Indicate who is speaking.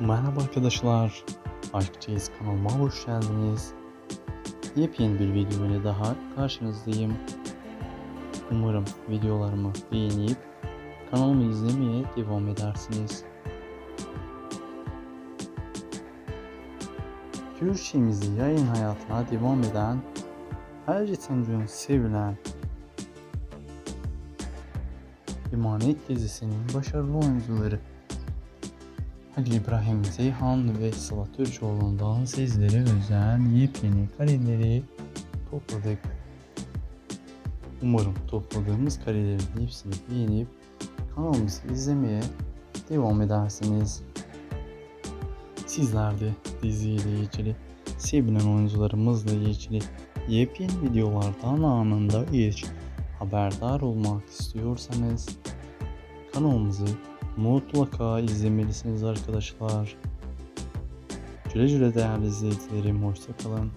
Speaker 1: Merhaba arkadaşlar. Aşkçıyız kanalıma hoş geldiniz. Yepyeni bir video ile daha karşınızdayım. Umarım videolarımı beğenip kanalımı izlemeye devam edersiniz. Türkçemizi yayın hayatına devam eden her geçen sevilen Emanet dizisinin başarılı oyuncuları Halil İbrahim Zeyhan ve Sıla Türkoğlu'ndan sizlere özel yepyeni kareleri topladık. Umarım topladığımız karelerin hepsini beğenip kanalımızı izlemeye devam edersiniz. Sizler de diziyle ilgili, sevilen oyuncularımızla ilgili yepyeni videolardan anında ilk haberdar olmak istiyorsanız kanalımızı mutlaka izlemelisiniz arkadaşlar. Güle güle değerli izleyicilerim. Hoşçakalın.